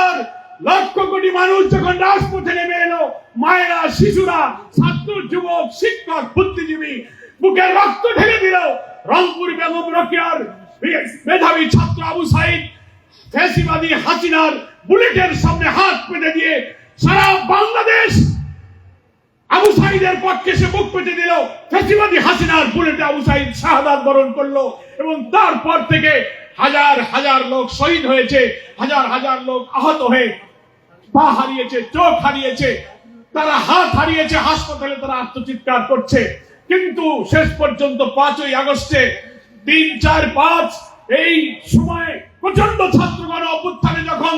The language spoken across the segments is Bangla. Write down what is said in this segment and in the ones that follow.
হাজার লক্ষ কোটি মানুষ যখন রাজপথে নেমে এলো, মায়েরা, শিশুরা, ছাত্র, যুবক, শিক্ষক, বুদ্ধিজীবী, বুকের রক্ত ঢেলে দিল। রংপুর বেগম রকিয়ার মেধাবী ছাত্র আবু সাইদ, ফ্যাসিবাদী হাসিনার বুলেটের সামনে হাত পেতে দিয়ে সারা বাংলাদেশ আবু সাইদের পক্ষে সে মুখ পেতে দিল। ফেসিবাদী হাসিনার বুলেটে আবু সাইদ শাহাদাত বরণ করল এবং তারপর থেকে হাজার হাজার লোক শহীদ হয়েছে, হাজার হাজার লোক আহত হয়ে পা হারিয়েছে, চোখ হারিয়েছে, তারা হাত হারিয়েছে, হাসপাতালে তারা আত্মচিৎকার করছে। কিন্তু শেষ পর্যন্ত পাঁচই আগস্টে তিন চার পাঁচ, এই সময়ে প্রচণ্ড ছাত্রগণ অভ্যুত্থানে যখন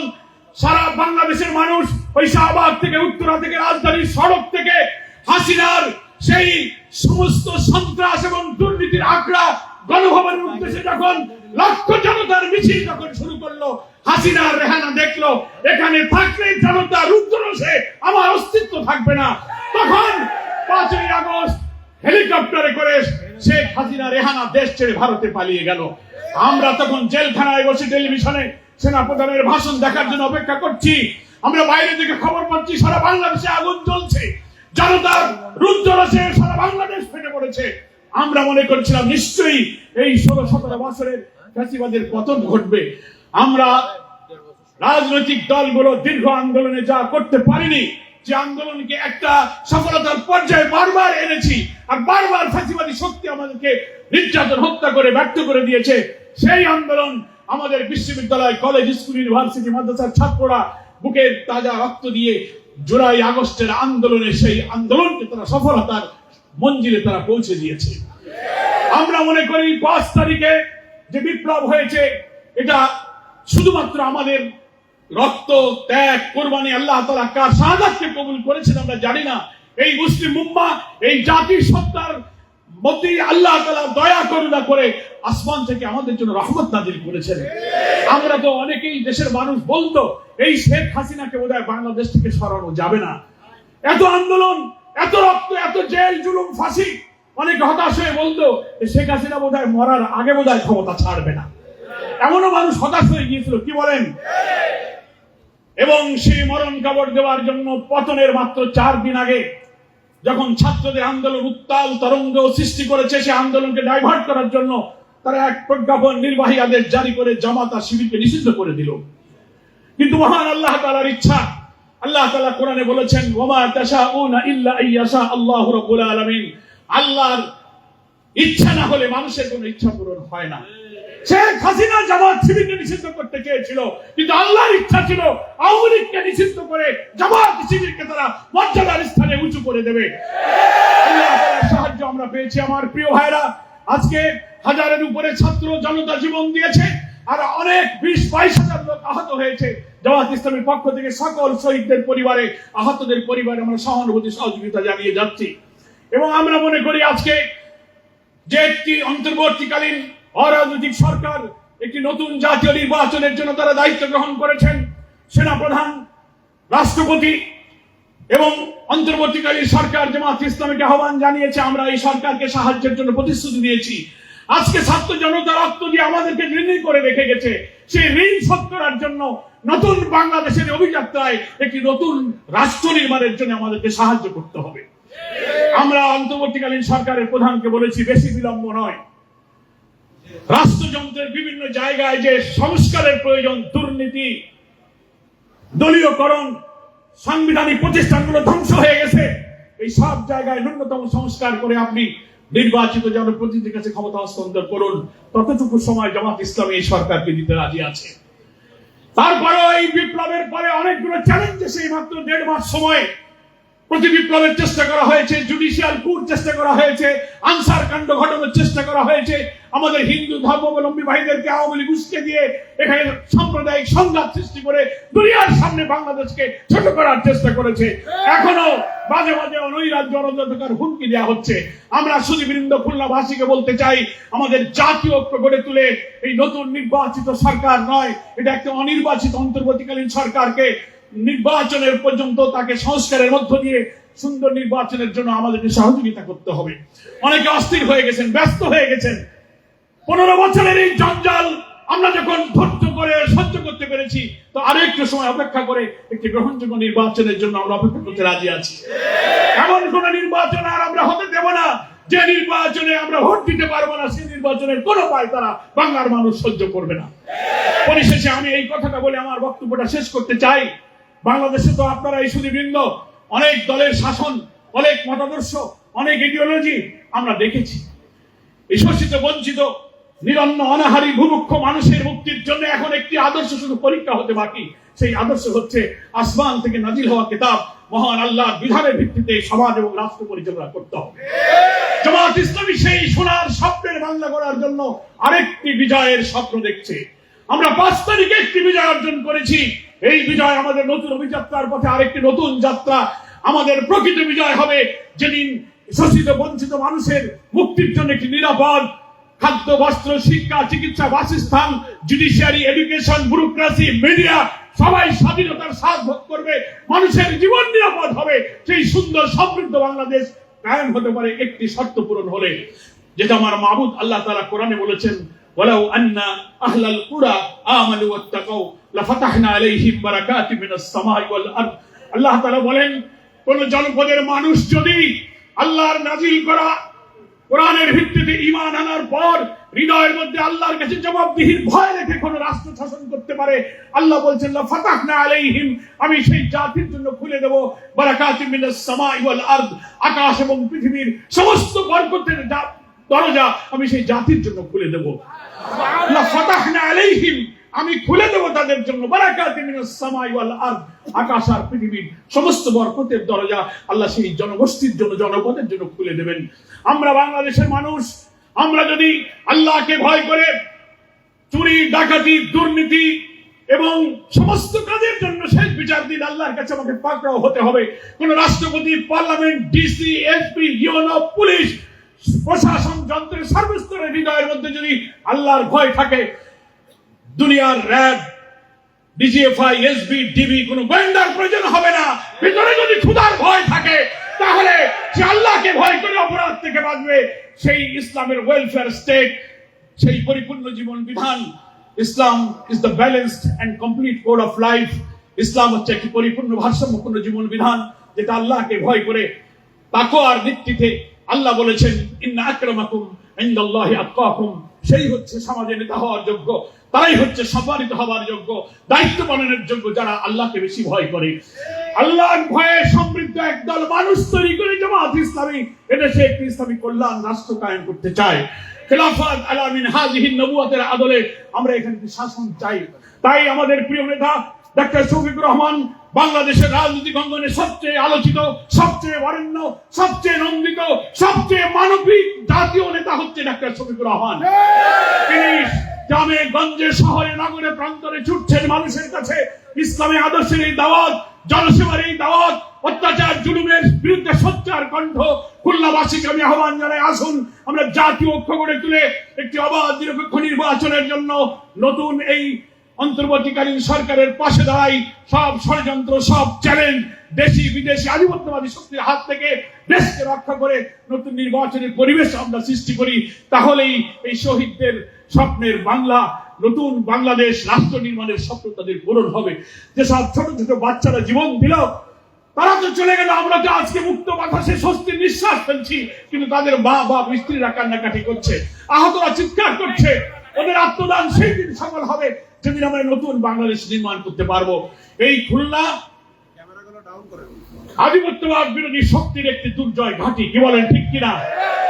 সারা বাংলাদেশের মানুষ ওই শাহবাগ থেকে, উত্তরা থেকে, রাজধানীর সড়ক থেকে হাসিনার সেই সমস্ত সন্ত্রাস এবং দুর্নীতির আগ্রা গণভবনের উদ্দেশ্যে যখন লক্ষ জনতার মিছিল যখন শুরু করল, হাসিনার রেহানা দেখল, এখানে থাকলে জনতা রুদ্রসে আমার অস্তিত্ব থাকবে না। তখন পাঁচই আগস্ট হেলিকপ্টারে করে শেখ হাসিনা রেহানা দেশ ছেড়ে ভারতে পালিয়ে গেল। আমরা তখন জেলখানায় বসে টেলিভিশনে সেনাপ্রধানের ভাষণ দেখার জন্য অপেক্ষা করছি। আমরা বাইরে থেকে খবর পাচ্ছি, সারা বাংলাদেশে আগুন জ্বলছে। জনতার রুদ্ররসে সারা বাংলাদেশ ফেটে পড়েছে। আমরা মনে করছিলাম, নিশ্চয়ই এই ষোলো সতেরো বছরের ফ্যাসিবাদের পতন ঘটবে। আমরা রাজনৈতিক দলগুলো দীর্ঘ আন্দোলনে যা করতে পারিনি, যে আন্দোলনকে একটা সফলতার পর্যায়ে বারবার এনেছি, আর বারবার ফাঁসিবাদী শক্তি আমাদেরকে নির্যাতন, হত্যা করে ব্যর্থ করে দিয়েছে, সেই আন্দোলন আমাদের বিশ্ববিদ্যালয়, কলেজ, স্কুল, ইউনিভার্সিটি, মাদ্রাসার ছাত্ররা বুকের তাজা রক্ত দিয়ে জুলাই আগস্টের আন্দোলনে সেই আন্দোলনকে তারা সফলতার মঞ্জিলে তারা পৌঁছে দিয়েছে। আমরা মনে করি পাঁচ তারিখে যে বিপ্লব হয়েছে, এটা শুধুমাত্র আমাদের রক্ত, ত্যাগ, কোরবানি আল্লাহ তালা কার শাহাদাতকে কবুল করেছেন আমরা জানি না। এই মুসলিম উম্মা, এই জাতির সত্তার মধ্যে আল্লাহ তালা দয়া, করুণা করে আসমান থেকে আমাদের জন্য রহমত নাজিল করেছেন। আমরা তো অনেকেই দেশের মানুষ বলতো, এই শেখ হাসিনাকে বোধহয় বাংলাদেশ থেকে সরানো যাবে না। এত আন্দোলন, এত রক্ত, এত জেল, জুলুম, ফাঁসি অনেক হতাশ হয়ে বলতো শেখ হাসিনা বোধহয় মরার আগে বোধহয় ক্ষমতা ছাড়বে না। এমনও মানুষ হতাশ হয়ে গিয়েছিল, কি বলেন? এবং সেই মরণ কাপড় দেওয়ার জন্য পতনের মাত্র চার দিন আগে যখন ছাত্রদের আন্দোলন উত্তাল তরঙ্গ সৃষ্টি করেছে, সে আন্দোলনকে ডাইভার্ট করার জন্য তারা এক প্রজ্ঞাপন নির্বাহী আদেশ জারি করে জামাত শিবিরকে নিষিদ্ধ করে দিল। কিন্তু মহান আল্লাহ তালার ইচ্ছা, আল্লাহ তাআলা কোরআনে বলেছেন ওমা তাশাউনা ইল্লা আল্লাহু রাব্বুল আলামিন। আল্লাহর ইচ্ছা না হলে মানুষের কোনো ইচ্ছা পূরণ হয় না। শেখ হাসিনা জামাত শিবিরকে নিষিদ্ধ করতে চেয়েছিল কিন্তু আল্লাহর ইচ্ছা ছিল আওয়ামী লীগকে নিষিদ্ধ করে জামাত শিবিরকে তারা মর্যাদার স্থানে উঁচু করে দেবে। সাহায্য আমরা পেয়েছি আমার প্রিয় ভাইরা আজকে হাজারের উপরে ছাত্র জনতা জীবন দিয়েছে আর অনেক বিশ বাইশ হাজার লোক আহত হয়েছে। জামাত ইসলামের পক্ষ থেকে সকল শহীদদের পরিবারে আহতদের পরিবারে আমরা সহানুভূতি সহযোগিতা জানিয়ে যাচ্ছি। এবং আমরা মনে করি আজকে যে একটি অন্তর্বর্তীকালীন অরাজনৈতিক সরকার, একটি নতুন জাতীয় নির্বাচনের জন্য তারা দায়িত্ব গ্রহণ করেছেন, সেনাপ্রধান, রাষ্ট্রপতি এবং অন্তর্বর্তীকালীন সরকার জামাত ইসলামীকে আহ্বান জানিয়েছে, আমরা এই সরকারকে সাহায্যের জন্য প্রতিশ্রুতি দিয়েছি। আজকে ছাত্র জনতা রক্ত দিয়ে আমাদেরকে ঋণী করে রেখে গেছে, সেই ঋণ শোধ করার জন্য নতুন বাংলাদেশের অভিযাত্রায় একটি নতুন রাষ্ট্র নির্মাণের জন্য আমাদেরকে সাহায্য করতে হবে। আমরা অন্তর্বর্তীকালীন সরকারের প্রধানকে বলেছি, বেশি বিলম্ব নয়। রাষ্ট্রযন্ত্রের বিভিন্ন জায়গায় যে সংস্কারের প্রয়োজন, দুর্নীতি, দলীয়করণ, সাংবিধানিক প্রতিষ্ঠানগুলো ধ্বংস হয়ে গেছে, এই সব জায়গায় ন্যূনতম সংস্কার করে আপনি নির্বাচিত জনপ্রতিনিধির কাছে ক্ষমতা হস্তান্তর করুন। ততটুকু সময় জামাত ইসলামী এই সরকারকে দিতে রাজি আছে। তারপরেও এই বিপ্লবের পরে অনেকগুলো চ্যালেঞ্জ সেই মাত্র দেড় মাস সময় প্রতি বিপ্লবের চেষ্টা করা হয়েছে জুডিশিয়াল চেষ্টা করা হয়েছে, আনসার কাণ্ড ঘটানোর চেষ্টা করা হয়েছে। আমাদের হিন্দু ধর্মাবলম্বী ভাইদেরকে আওয়ামী দিয়ে এখানে সাম্প্রদায়িক সংঘাত সৃষ্টি করে দুনিয়ার সামনে বাংলাদেশকে ছোট করার চেষ্টা করেছে। এখনও মাঝে মাঝে নৈরাজ্য অরাজকতার হুমকি দেওয়া হচ্ছে। আমরা সুদীবৃন্দ বলতে চাই, আমাদের জাতীয় ঐক্য গড়ে তুলে এই নতুন নির্বাচিত সরকার নয়, এটা একটা অনির্বাচিত অন্তর্বর্তীকালীন সরকারকে নির্বাচনের পর্যন্ত তাকে সংস্কারের মধ্য দিয়ে সুন্দর নির্বাচনের জন্য আমাদেরকে সহযোগিতা করতে হবে। অনেকে অস্থির হয়ে গেছেন, ব্যস্ত হয়ে গেছেন। পনেরো বছরের এই জঞ্জাল আমরা যখন ধৈর্য করে সহ্য করতে পেরেছি, তো আরও একটু সময় অপেক্ষা করে একটি গ্রহণযোগ্য নির্বাচনের জন্য আমরা অপেক্ষা করতে রাজি আছি। এমন কোন নির্বাচন আর আমরা হতে দেব না। যে নির্বাচনে আমরা ভোট দিতে পারব না, সেই নির্বাচনের কোনো পায় তারা বাংলার মানুষ সহ্য করবে না। পরিশেষে আমি এই কথাটা বলে আমার বক্তব্যটা শেষ করতে চাই। বাংলাদেশে তো আপনারা এই সুদীবৃন্দ অনেক দলের শাসন, অনেক মতাদর্শ, অনেক ইডিওলজি আমরা দেখেছি। এই শোষিত, বঞ্চিত, নিরন্ন, অনাহারী ভূমুক্ষ মানুষের মুক্তির জন্য এখন একটি আদর্শ শুধু পরীক্ষা হতে বাকি। সেই আদর্শ হচ্ছে আসমান থেকে নাজিল হওয়া কিতাব, মহান আল্লাহর বিধানের ভিত্তিতে সমাজ এবং রাষ্ট্র পরিচালনা করতে হবে। জামাত ইসলামী সেই সোনার স্বপ্নের বাংলা করার জন্য আরেকটি বিজয়ের স্বপ্ন দেখছে। আমরা পাঁচ তারিখে একটি বিজয় অর্জন করেছি। এই বিজয় আমাদের নতুন অভিযাত্রার পথে আরেকটি নতুন যাত্রা। আমাদের প্রকৃত বিজয় হবে যেদিন শোষিত, বঞ্চিত মানুষের মুক্তির জন্য একটি নিরাপদ খাদ্য, বস্ত্র, শিক্ষা, চিকিৎসা, বাসস্থান জুডিশিয়ারি এডুকেশন ব্যুরোক্রাসি মিডিয়া সবাই স্বাধীনতার স্বাদ ভোগ করবে। মানুষের জীবন নিরাপদ হবে। সেই সুন্দর সমৃদ্ধ বাংলাদেশ কায়েম হতে পারে একটি শর্ত পূরণ হলে। যেটা আমার মাবুদ আল্লাহ তাআলা কোরআনে বলেছেন, ওয়ালাউ আন্না আহলাল কুরা আমানু ওয়াত্তাকাউ। লাফাতাহনা আলাইহিম বারাকাতিম মিনাস সামাই ওয়াল আরদ আল্লাহ তাআলা বলেন, কোন জনপদের মানুষ যদি আল্লাহর নাজিল করা কোরআনের ভিত্তিতে আনার পর হৃদয়ের মধ্যে আল্লাহর কাছে জবাবদিহির ভয় রেখে কোন রাষ্ট্র শাসন করতে পারে, আল্লাহ বলছেন ফাতাহনা আলাইহিম, আমি সেই জাতির জন্য খুলে দেব বারাকাতিম মিনাস সামাই ওয়াল আরদ, আকাশ এবং পৃথিবীর সমস্ত বরকতের দরজা আমি সেই জাতির জন্য খুলে দেব। লা ফাতাহনা আলাইহিম আমি খুলে দেব তাদের জন্য। আকাশ আর পৃথিবীর সমস্ত বরকতের দরজা আল্লাহ সেই জনগোষ্ঠীর জন্য, জনপদের জন্য খুলে দেবেন। আমরা বাংলাদেশের মানুষ, আমরা যদি আল্লাহকে ভয় করে চুরি, ডাকাতি, দুর্নীতি এবং সমস্ত কাজের জন্য শেষ বিচার দিন আল্লাহর কাছে আমাকে পাকড়াও হতে হবে। কোন রাষ্ট্রপতি, parliament, DC, SP UNO police, প্রশাসন, যন্ত্রের সর্বস্তরের হৃদয়ের মধ্যে যদি আল্লাহর ভয় থাকে দুনিয়ার র্যাব, ডিজিএফআই, এসবি ডিবি কোন গোয়েন্দার প্রয়োজন হবে না। ভিতরে যদি ক্ষুধার ভয় থাকে, তাহলে সে আল্লাহকে ভয় করে অপরাধ থেকে বাঁচবে। সেই ইসলামের ওয়েলফেয়ার স্টেট সেই পরিপূর্ণ জীবন বিধান। Islam is the balanced and complete code of life ইসলাম হচ্ছে একটি পরিপূর্ণ ভারসাম্যপূর্ণ জীবন বিধান, যেটা আল্লাহকে ভয় করে তাকওয়ার ভিত্তিতে আল্লাহ বলেছেন, ইন্না আকরামাকুম ইনদাল্লাহি আতকাকুম সেই হচ্ছে সমাজে নেতা হওয়ার যোগ্য। তারাই হচ্ছে সম্মানিত হওয়ার যোগ্য, দায়িত্ব পালনের যোগ্য যারা আল্লাহকে বেশি ভয় করে। আল্লাহর ভয়ে সমৃদ্ধ একদল মানুষ তৈরি করে জামাত ইসলামী, এদেশে একটি ইসলামী কল্যাণ রাষ্ট্র কায়েম করতে চায়। খেলাফত আলামিন হাজিহিন নবুয়াতের আদলে আমরা এখানে শাসন চাই। তাই আমাদের প্রিয় নেতা, ডাক্তার শফিকুর রহমান, বাংলাদেশের রাজনৈতিক অঙ্গনে সবচেয়ে আলোচিত, সবচেয়ে বরেণ্য, সবচেয়ে নন্দিত, সবচেয়ে মানবিক জাতীয় নেতা হচ্ছে ডাক্তার শফিকুর রহমান। তিনি গ্রামে, গঞ্জে, শহরে, নগরে, প্রান্তরে ছুটছেন মানুষের কাছে। ইসলামী আদর্শের এই দাওয়াত, জনসেবার এই দাওয়াত, অত্যাচার, জুলুমের বিরুদ্ধে সোচ্চার কণ্ঠ। খুলনাবাসীকে আমি আহ্বান জানাই, আসুন, আমরা জাতীয় ঐক্য গড়ে তুলে একটি অবাধ, নিরপেক্ষ নির্বাচনের জন্য নতুন এই অন্তর্বর্তীকালীন সরকারের পাশে দাঁড়াই। সব ষড়যন্ত্র, সব চ্যালেঞ্জ, দেশি, বিদেশি, আধিপত্যবাদী শক্তির হাত থেকে দেশকে রক্ষা করে নতুন নির্বাচনের পরিবেশ আমরা সৃষ্টি করি। তাহলেই এই শহীদদের স্বপ্নের বাংলা, নতুন বাংলাদেশ রাষ্ট্র নির্মাণের স্বপ্ন তাদের পূরণ হবে। যেসব ছোট ছোট বাচ্চারা জীবন দিল, তারা তো চলে গেল, আমরা তো আজকে মুক্ত বাতাসে স্বস্তির নিঃশ্বাস ফেলছি, কিন্তু তাদের মা বাপ, স্ত্রীরা কান্নাকাটি করছে, আহতরা চিৎকার করছে, ওদের আত্মদান সেই দিন সফল হবে, যেদিন আমরা নতুন বাংলাদেশ নির্মাণ করতে পারব। এই খুলনা আধিপত্যবাদ বিরোধী শক্তির একটি দুর্জয় ঘাঁটি, কি বলেন ঠিক কিনা?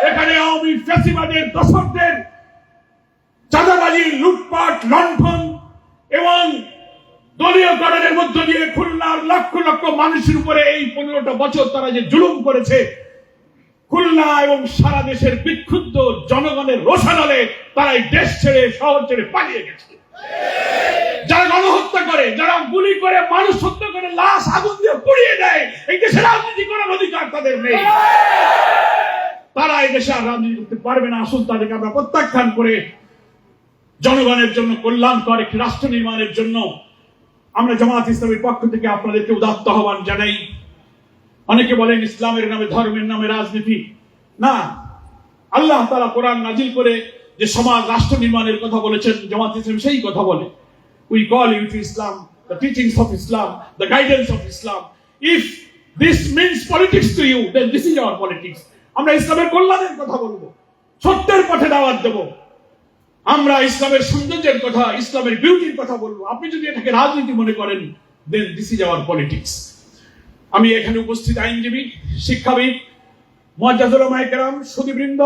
এখানে আওয়ামী ফ্যাসিবাদের দশকদের চাঁদাবাজি লুটপাট, লণ্ঠন এবং দলীয় গঠনের মধ্য দিয়ে খুলনার লক্ষ লক্ষ মানুষের উপরে এই পনেরোটা বছর তারা যে জুলুম করেছে, খুলনা এবং সারা দেশের বিক্ষুব্ধ জনগণের রোষানলে তারা এই দেশ ছেড়ে, শহর ছেড়ে পালিয়ে গেছে। যারা গণহত্যা করে, যারা গুলি করে, মানুষ হত্যা করে, লাশ আগুন দিয়ে পুড়িয়ে দেয়, এই দেশে রাজনীতি করার অধিকার তাদের নেই। তারা এই দেশে আর রাজনীতি করতে পারবে না। আসুন তাদেরকে আমরা প্রত্যাখ্যান করে জনগণের জন্য কল্যাণকর একটি রাষ্ট্র নির্মাণের জন্য আমরা জামাত ইসলামের পক্ষ থেকে আপনাদেরকে উদাত্ত আহ্বান জানাই। অনেকে বলেন ইসলামের নামে, ধর্মের নামে রাজনীতি। না, আল্লাহ তারা কোরআন নাজিল করে যে সমাজ, রাষ্ট্র নির্মাণের কথা বলেছেন জামাত ইসলাম সেই কথা বলে। We call you to Islam the teachings of Islam the guidance of Islam if this means politics to you then this is our politics আমরা ইসলামের কল্যাণের কথা বলব। সত্যের পথে দাওয়াত দেবো। আমরা ইসলামের সৌন্দর্যের কথা, ইসলামের বিউটির কথা বলব। আপনি যদি এটাকে রাজনীতি মনে করেন then this is our politics আমি এখানে উপস্থিত আইনজীবী, শিক্ষাবিদ মজ্জাদুল মাইকেরাম সুদীবৃন্দ,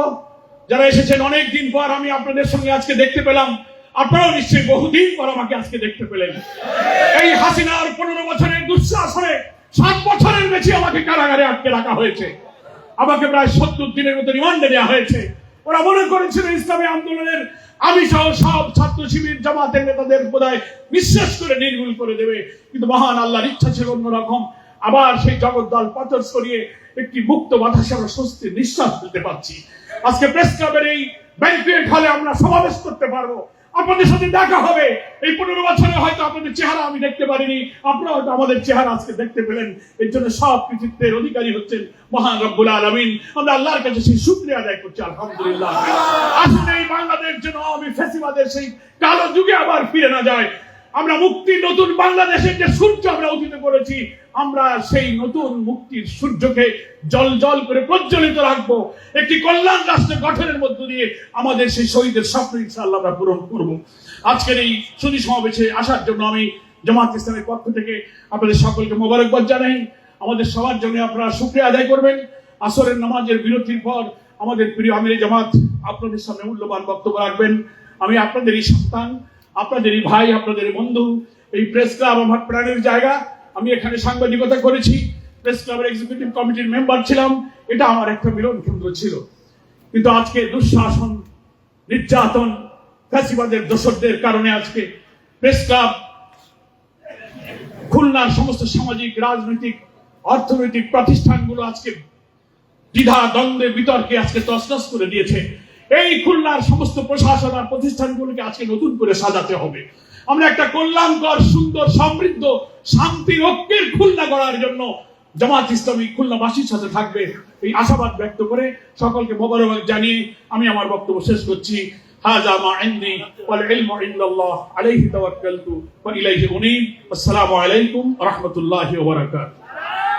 যারা এসেছেন অনেক দিন পর, আমি আপনাদের সঙ্গে আজকে দেখতে পেলাম। আপনারাও নিশ্চয়ই বহুদিন পর আমাকে আজকে দেখতে পেলেন। এই হাসিনার পনেরো বছরের দুঃশাসনে সাত বছরের বেশি আমাকে কারাগারে আটকে রাখা হয়েছে। আমাকে প্রায় সত্তর দিনের মতো রিমান্ডে দেওয়া হয়েছে। ওরা মনে করেছিল ইসলামী আন্দোলনের আমি সহ সব ছাত্র শিবির জামাতের নেতাদের বোধহয় বিশ্বাস করে নির্মূল করে দেবে। কিন্তু মহান আল্লাহর ইচ্ছা ছিল অন্যরকম। আবার সেই জগদ্দল পাথর সরিয়ে একটি মুক্ত বাতাসে আমরা স্বস্তির নিঃশ্বাস দিতে পারছি। আজকে প্রেস ক্লাবের এই ব্যাংকুয়েট হলে আমরা সমাবেশ করতে পারব। আপনাদের সাথে দেখা হবে। এই পনেরো বছরে হয়তো আপনাদের চেহারা আমি দেখতে পারিনি। আপনারা হয়তো আমাদের চেহারা আজকে দেখতে পেলেন। এর জন্য সব কৃতিত্বের অধিকারী হচ্ছেন মহান রব্বুল আলমিন। আমরা আল্লাহর কাছে সেই শুক্রিয়া আদায় করছি, আলহামদুলিল্লাহ। আসলে এই বাংলাদেশ যেন আমি ফেসিবাদের সেই কালো যুগে আবার ফিরে না যায় আমরা মুক্তির নতুন বাংলাদেশের যে সূর্য আমরা উদিত করেছি আমরা সেই নতুন মুক্তির সূর্যকে জল জল করে প্রজ্বলিত রাখব। একটি কল্যাণ রাষ্ট্র গঠনের মধ্য দিয়ে আমাদের সেই শহীদের স্বপ্ন ইনশাআল্লাহ আমরা পূরণ করব। আজকের এই সুদী সমাবেশে আসার জন্য আমি জামাত ইসলামের পক্ষ থেকে আপনাদের সকলকে মোবারকবাদ জানাই। আমাদের সবার জন্য আপনারা শুক্রিয়া আদায় করবেন। আসরের নামাজের বিরতির পর আমাদের প্রিয় আমির জামাত আপনাদের সামনে মূল্যবান বক্তব্য রাখবেন। আমি আপনাদেরই সন্তান আপনাদেরই ভাই আপনাদের বন্ধু, এই প্রেস ক্লাব আমার প্রাণের জায়গা। আমি এখানে সাংবাদিকতা করেছি প্রেস ক্লাবের এক্সিকিউটিভ কমিটির মেম্বার ছিলাম। এটা আমার একটা মিলন কেন্দ্র ছিল। কিন্তু আজকে দুঃশাসন, নির্যাতন, ফ্যাসিবাদের দোষরদের কারণে আজকে প্রেস ক্লাব খুলনার সমস্ত সামাজিক, রাজনৈতিক, অর্থনৈতিক প্রতিষ্ঠানগুলো আজকে দ্বিধা, দ্বন্দ্বে, বিতর্কে আজকে তসনস করে দিয়েছে। এই খুলনার সমস্ত প্রশাসন আর প্রতিষ্ঠানগুলোকে আজকে নতুন করে সাজাতে হবে আমরা একটা কল্যাণকর সুন্দর সমৃদ্ধ শান্তি ঐক্যের খুলনা গড়ার জন্য জামাত ইসলামী খুলনাবাসীর সাথে থাকবে এই আশাবাদ ব্যক্ত করে সকলকে মোবারকবাদ জানিয়ে আমি আমার বক্তব্য শেষ করছি هذا ما عندي والعلم عند الله عليه توكلت وإليه أنيب والسلام عليكم ورحمة الله وبركاته